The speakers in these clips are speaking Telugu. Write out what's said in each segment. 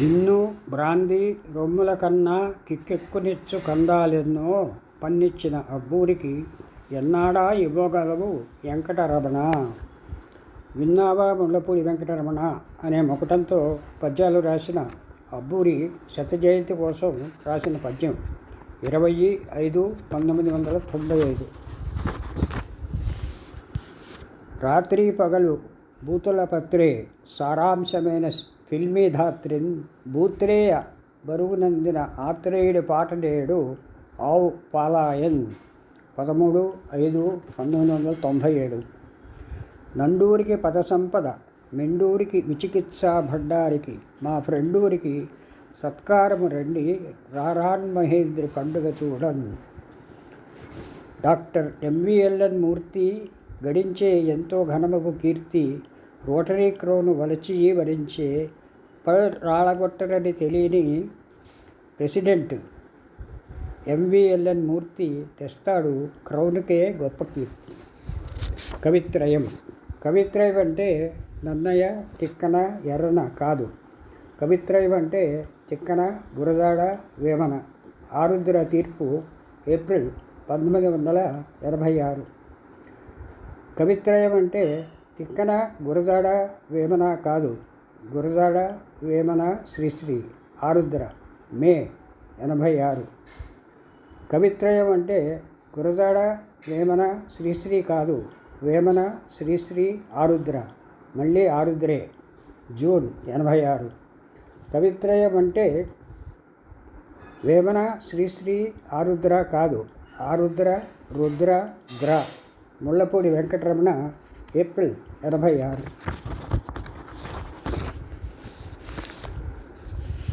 జిన్ను బ్రాందీ రొమ్ముల కన్నా కిక్కెక్కునిచ్చు కందాలెన్నో పన్నిచ్చిన అబ్బూరికి ఎన్నాడా ఇవ్వగలవు వెంకటరమణ? విన్నావా ముళ్ళపూడి వెంకటరమణ? అనే మొకటంతో పద్యాలు రాసిన అబ్బూరి శత జయంతి కోసం రాసిన పద్యం ఇరవై ఐదు పంతొమ్మిది వందల తొంభై ఐదు. రాత్రి పగలు బూతుల పత్రే సారాంశమైన ఫిల్మీ ధాత్రిన్ భూత్రేయ బరువునందిన ఆత్రేయుడి పాటలేడు ఆవు పాలాయన్. పదమూడు ఐదు పంతొమ్మిది వందల తొంభై ఏడు. నండూరికి పద సంపద మెండూరికి విచికిత్సా భండారికి మా ఫ్రెండూరికి సత్కారము రండి రారాన్ మహేంద్రి పండుగ చూడన్. డాక్టర్ ఎంవిఎల్ఎన్ మూర్తి గడించే ఎంతో ఘనమగు కీర్తి రోటరీ క్రోను వలచి వరించే ప రాళగొట్టరని తెలియని ప్రెసిడెంట్ ఎంవిఎల్ఎన్ మూర్తి తెస్తాడు క్రౌన్కే గొప్ప కీర్తి. కవిత్రయం. కవిత్రయం అంటే నన్నయ్య తిక్కన ఎర్రన కాదు. కవిత్రయం అంటే చిక్కన గురజాడ వేమన. ఆరుద్ర తీర్పు ఏప్రిల్ పంతొమ్మిది వందల ఎనభై ఆరు. కవిత్రయం అంటే తిక్కన గురజాడ వేమన కాదు. గురజాడ వేమన శ్రీశ్రీ ఆరుద్ర మే ఎనభై ఆరు. కవిత్రయం అంటే గురజాడ వేమన శ్రీశ్రీ కాదు. వేమన శ్రీశ్రీ ఆరుద్ర మళ్ళీ ఆరుద్రే జూన్ ఎనభై ఆరు. కవిత్రయం అంటే వేమన శ్రీశ్రీ ఆరుద్ర కాదు. ఆరుద్ర రుద్ర ద్ర ముళ్ళపూడి వెంకటరమణ ఏప్రిల్ ఎనభై ఆరు.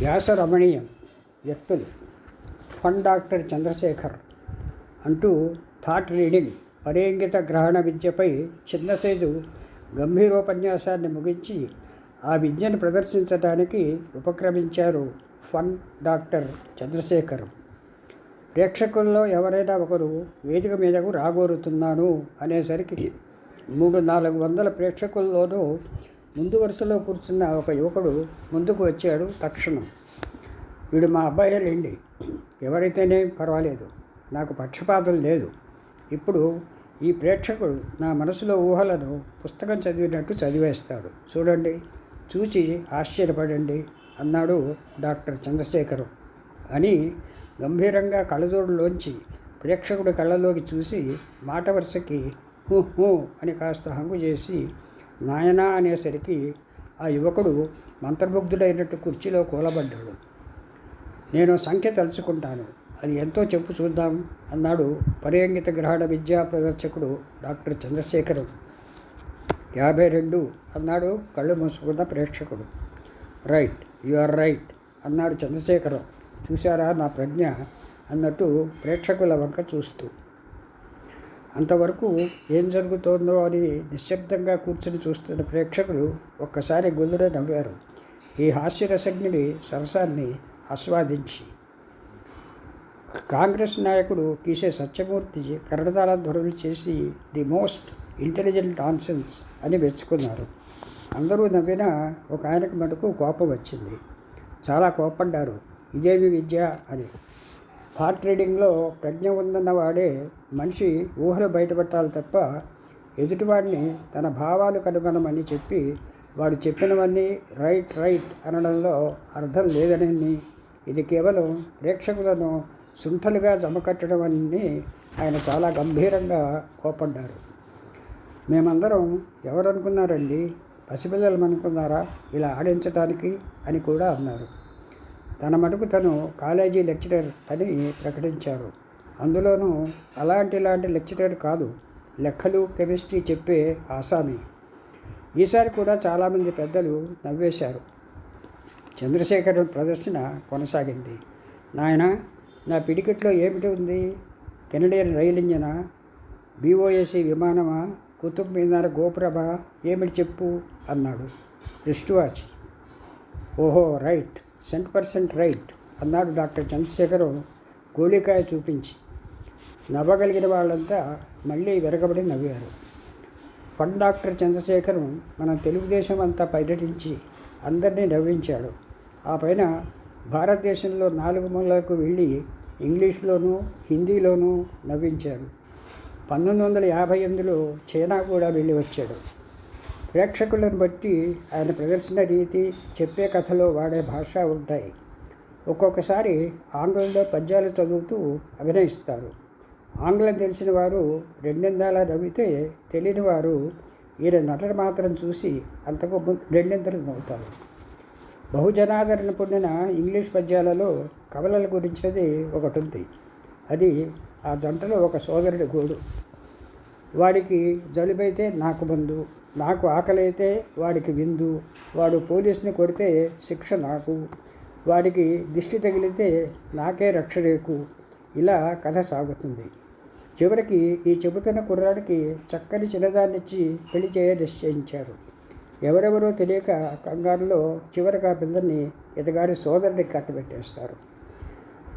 వ్యాసరమణీయం వ్యక్తులు. ఫన్ డాక్టర్ చంద్రశేఖర్ అంటూ థాట్ రీడింగ్ పరేంగిత గ్రహణ విద్యపై చిన్న సైజు గంభీరోపన్యాసాన్ని ముగించి ఆ విద్యను ప్రదర్శించడానికి ఉపక్రమించారు ఫన్ డాక్టర్ చంద్రశేఖర్. ప్రేక్షకుల్లో ఎవరైనా ఒకరు వేదిక మీదకు రాగోరుతున్నాను అనేసరికి మూడు నాలుగు వందల ప్రేక్షకుల్లోనూ ముందు వరుసలో కూర్చున్న ఒక యువకుడు ముందుకు వచ్చాడు తక్షణం. వీడు మా అబ్బాయి రండి ఎవరైతేనే పర్వాలేదు. నాకు పక్షపాతం లేదు. ఇప్పుడు ఈ ప్రేక్షకుడు నా మనసులో ఊహలను పుస్తకం చదివినట్టు చదివేస్తాడు. చూడండి. చూచి ఆశ్చర్యపడండి అన్నాడు డాక్టర్ చంద్రశేఖరం అని గంభీరంగా కళ్ళజోడులోంచి ప్రేక్షకుడి కళ్ళలోకి చూసి మాట వరుసకి హూ హూ అని కాస్త హంగు చేసి నాయనా అనేసరికి ఆ యువకుడు మంత్రముగ్ధుడైనట్టు కుర్చీలో కూలబడ్డాడు. నేను సంఖ్య తలుచుకుంటాను. అది ఎంతో చెప్పు చూద్దాం అన్నాడు పర్యంగిత గ్రహణ విద్యా ప్రదర్శకుడు డాక్టర్ చంద్రశేఖరం. యాభై రెండు అన్నాడు కళ్ళు మూసుకున్న ప్రేక్షకుడు. రైట్ యు ఆర్ రైట్ అన్నాడు చంద్రశేఖరం. చూశారా నా ప్రజ్ఞ అన్నట్టు ప్రేక్షకుల వంక చూస్తూ. అంతవరకు ఏం జరుగుతోందో అని నిశ్శబ్దంగా కూర్చుని చూస్తున్న ప్రేక్షకులు ఒక్కసారి గొల్లున నవ్వారు. ఈ హాస్యరసజ్ఞుడి సరసాన్ని ఆస్వాదించి. కాంగ్రెస్ నాయకుడు కీసే సత్యమూర్తి కర్ణతాళ ధ్వనులు చేసి ది మోస్ట్ ఇంటెలిజెంట్ ఆన్సెన్స్ అని మెచ్చుకున్నారు. అందరూ నవ్వినా ఒక ఆయనకు మటుకు కోపం వచ్చింది. చాలా కోపడ్డారు. ఇదేమి విద్య అని. థాట్ రీడింగ్లో ప్రజ్ఞ ఉందన్న వాడే మనిషి ఊహలు బయటపెట్టాలి తప్ప ఎదుటివాడిని తన భావాలు కనుగొనమని చెప్పి వాడు చెప్పినవన్నీ రైట్ రైట్ అనడంలో అర్థం లేదని ఇది కేవలం ప్రేక్షకులను సుంఠలుగా జమకట్టడం అని ఆయన చాలా గంభీరంగా కోపడ్డారు. మేమందరం ఎవరనుకున్నారండి? పసిపిల్లలు అనుకున్నారా ఇలా ఆడించడానికి అని కూడా అన్నారు. తన మటుకు తను కాలేజీ లెక్చరర్ అని ప్రకటించారు. అందులోనూ అలాంటి ఇలాంటి లెక్చరర్ కాదు. లెక్కలు కెమిస్ట్రీ చెప్పే ఆసామి. ఈసారి కూడా చాలామంది పెద్దలు నవ్వేశారు. చంద్రశేఖర్ ప్రదర్శన కొనసాగింది. నాయన నా పిడికెట్లో ఏమిటి ఉంది? కెనడియన్ రైలు ఇంజనా బీఓఎస్సి విమానమా? కుతుబ్ మీనార్ గోపురమా? ఏమిటి చెప్పు అన్నాడు. Wrist watch. ఓహో రైట్. సెంట్ పర్సెంట్ రైట్ అన్నాడు డాక్టర్ చంద్రశేఖరం గోళికాయ చూపించి. నవ్వగలిగిన వాళ్ళంతా మళ్ళీ విరగబడి నవ్వారు. ఫండ్ డాక్టర్ చంద్రశేఖరం మన తెలుగుదేశం అంతా పర్యటించి అందరినీ నవ్వించాడు. ఆ పైన భారతదేశంలో నాలుగు మూలలకు వెళ్ళి ఇంగ్లీష్లోనూ హిందీలోనూ నవ్వించారు. పంతొమ్మిది వందల యాభై ఎనిమిదిలో చైనా కూడా వెళ్ళి వచ్చాడు. ప్రేక్షకులను బట్టి ఆయన ప్రదర్శన రీతి చెప్పే కథలో వాడే భాష ఉంటాయి. ఒక్కొక్కసారి ఆంగ్లంలో పద్యాలు చదువుతూ అభినయిస్తారు. ఆంగ్లం తెలిసిన వారు రెండిందాల నవ్వితే తెలియని వారు ఈయన నటన మాత్రం చూసి అంతకు రెండింతలు నవ్వుతారు. బహుజనాదరణ పొందిన ఇంగ్లీష్ పద్యాలలో కవలల గురించినది ఒకటి ఉంది అది ఆ జంటలో ఒక సోదరుడి గోడు. వాడికి జలుబైతే నాకు బంధు నాకు ఆకలైతే వాడికి విందు వాడు పోలీసుని కొడితే శిక్ష నాకు వాడికి దిష్టి తగిలితే నాకే రక్షరేకు ఇలా కథ సాగుతుంది. చివరికి ఈ చెబుతున్న కుర్రాడికి చక్కని చిన్నదాన్నిచ్చి పెళ్ళి చేయ నిశ్చయించారు. ఎవరెవరో తెలియక కంగారులో చివరికి ఆ పిల్లల్ని ఇతగాడి సోదరుడికి కట్టబెట్టేస్తారు.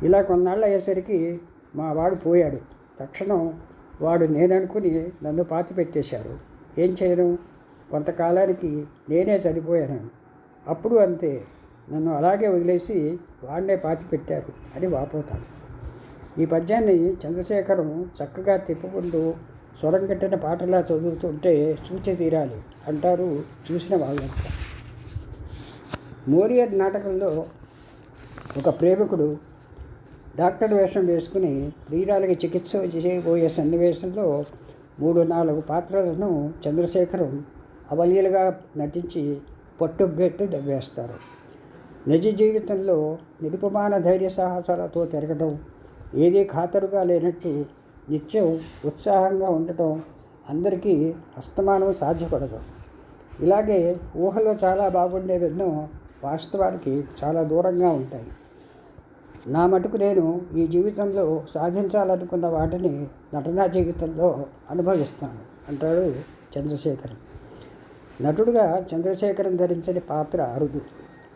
ఇలా కొన్నాళ్ళు అయ్యేసరికి మా వాడు పోయాడు. తక్షణం వాడు నేననుకుని నన్ను పాతి పెట్టేశారు. ఏం చేయను? కొంతకాలానికి నేనే చనిపోయాను. అప్పుడు అంతే. నన్ను అలాగే వదిలేసి వాడినే పాతి పెట్టారు అని వాపోతాను ఈ పద్యాన్ని చంద్రశేఖరం చక్కగా తిప్పుకుంటూ స్వరం కట్టిన పాటలా చదువుతుంటే చూచి తీరాలి అంటారు చూసిన వాళ్ళంతా. మోరియర్ నాటకంలో ఒక ప్రేమికుడు డాక్టర్ వేషం వేసుకుని ప్రియురాలకి చికిత్స చేయబోయే సన్నివేశంలో మూడు నాలుగు పాత్రలను చంద్రశేఖరం అవలీలుగా నటించి పట్టుబెట్టు దవ్వేస్తారు. నిజ జీవితంలో నిరుపమాన ధైర్య సాహసాలతో తిరగడం ఏదీ ఖాతరుగా లేనట్టు నిత్యం ఉత్సాహంగా ఉండటం అందరికీ అస్తమానం సాధ్యపడదు. ఇలాగే ఊహలో చాలా బాగుండేవెన్నో వాస్తవానికి చాలా దూరంగా ఉంటాయి. నా మటుకు నేను ఈ జీవితంలో సాధించాలనుకున్న వాటిని నటనా జీవితంలో అనుభవిస్తాను అంటాడు చంద్రశేఖర్. నటుడుగా చంద్రశేఖరన్ ధరించని పాత్ర అరుదు.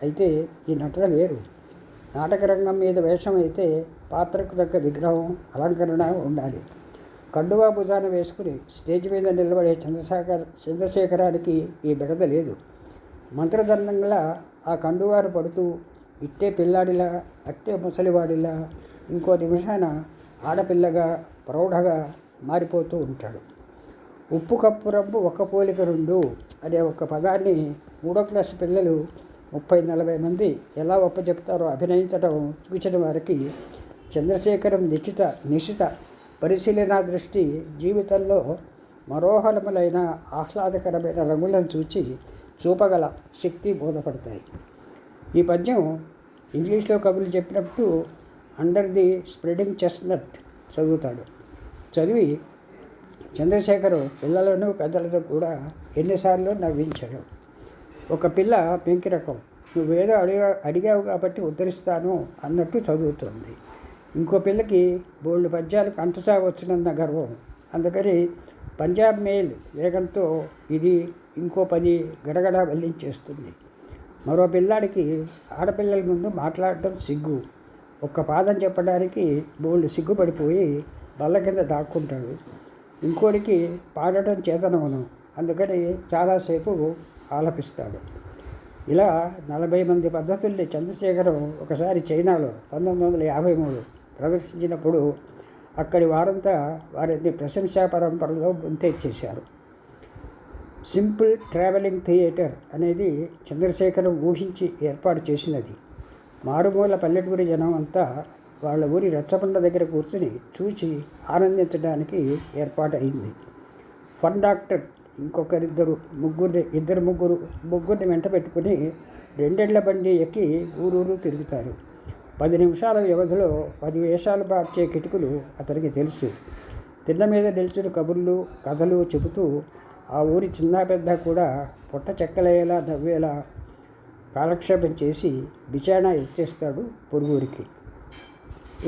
అయితే ఈ నటన వేరు. నాటకరంగం మీద వేషం అయితే పాత్రకు తగ్గ విగ్రహం అలంకరణ ఉండాలి. కండువా భుజాన వేసుకుని స్టేజ్ మీద నిలబడే చంద్రశేఖర్ చంద్రశేఖరానికి ఈ బిడద లేదు. మంత్రదండంగా ఆ కండువారు పడుతూ ఇట్టే పిల్లాడిలా అట్టే ముసలివాడిలా ఇంకో నిమిషాన ఆడపిల్లగా ప్రౌఢగా మారిపోతూ ఉంటాడు. ఉప్పు కప్పు రబ్బు ఒక్క పోలిక రెండు అనే ఒక పదాన్ని మూడో క్లాస్ పిల్లలు ముప్పై నలభై మంది ఎలా ఒప్పచెప్తారో అభినయించడం చూసిన వారికి చంద్రశేఖరం నిశ్చిత నిశ్చిత పరిశీలన దృష్టి జీవితంలో మరోహరములైన ఆహ్లాదకరమైన రంగులను చూచి చూపగల శక్తి బోధపడతాయి. ఈ పద్యం ఇంగ్లీష్లో కవులు చెప్పినప్పుడు అండర్ ది స్ప్రెడింగ్ చెస్ట్నట్ చదువుతాడు. చదివి చంద్రశేఖరు పిల్లలను పెద్దలతో కూడా ఎన్నిసార్లు నవ్వించాడు. ఒక పిల్ల పెంకి రకం. నువ్వేదో అడిగా అడిగావు కాబట్టి ఉద్ధరిస్తాను అన్నట్టు చదువుతుంది. ఇంకో పిల్లకి బోల్డ్ పద్యాలు కంటసా వచ్చినన్న గర్వం. అందుకని పంజాబ్ మెయిల్ వేగంతో ఇది ఇంకో పది గడగడ వెల్లించేస్తుంది. మరో పిల్లాడికి ఆడపిల్లల ముందు మాట్లాడటం సిగ్గు. ఒక్క పాదం చెప్పడానికి బోల్డ్ సిగ్గుపడిపోయి బల్ల కింద దాక్కుంటాడు. ఇంకోడికి పాడటం చేతనవను. అందుకని చాలాసేపు ఆలపిస్తాడు. ఇలా నలభై మంది పద్ధతుల్ని చంద్రశేఖరం ఒకసారి చైనాలో పంతొమ్మిది వందల యాభై మూడు ప్రదర్శించినప్పుడు అక్కడి వారంతా వారిని ప్రశంసా పరంపరలో చేశారు. సింపుల్ ట్రావెలింగ్ థియేటర్ అనేది చంద్రశేఖరం ఊహించి ఏర్పాటు చేసినది. మారుమూల పల్లెటూరి జనం అంతా వాళ్ళ ఊరి రచ్చబండ దగ్గర కూర్చుని చూసి ఆనందించడానికి ఏర్పాటు అయింది ఫన్ డాక్టర్ ఇంకొకరిద్దరు ముగ్గురిని ఇద్దరు ముగ్గురు ముగ్గురిని వెంట పెట్టుకుని రెండేళ్ళ బండి ఎక్కి ఊరూరు తిరుగుతారు. పది నిమిషాల వ్యవధిలో పది వేషాలు మార్చే కిటుకులు అతనికి తెలుసు. తిన్న మీద నిల్చుని కబుర్లు కథలు చెబుతూ ఆ ఊరి చిన్న పెద్ద కూడా పొట్ట చెక్కలయ్యేలా నవ్వేలా కాలక్షేపం చేసి బిచాణా ఎత్తేస్తాడు పొరుగురికి.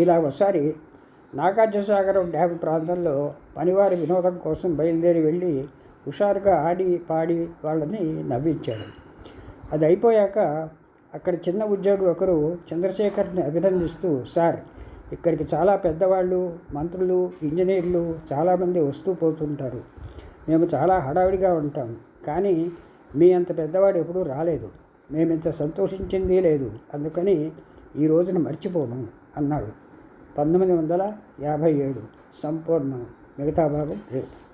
ఇలా ఒకసారి నాగార్జునసాగరం డ్యామ్ ప్రాంతంలో పనివారి వినోదం కోసం బయలుదేరి వెళ్ళి హుషారుగా ఆడి పాడి వాళ్ళని నవ్వించాడు. అది అయిపోయాక అక్కడ చిన్న ఉద్యోగి ఒకరు చంద్రశేఖర్ని అభినందిస్తూ సార్ ఇక్కడికి చాలా పెద్దవాళ్ళు మంత్రులు ఇంజనీర్లు చాలామంది వస్తూ పోతుంటారు. మేము చాలా హడావిడిగా ఉంటాం. కానీ మీ అంత పెద్దవాడు ఎప్పుడూ రాలేదు. మేము ఇంత సంతోషించింది లేదు. అందుకని ఈ రోజున మర్చిపోను అన్నాడు. పంతొమ్మిది వందల యాభై ఏడు సంపూర్ణం. మిగతా భాగం రేపు.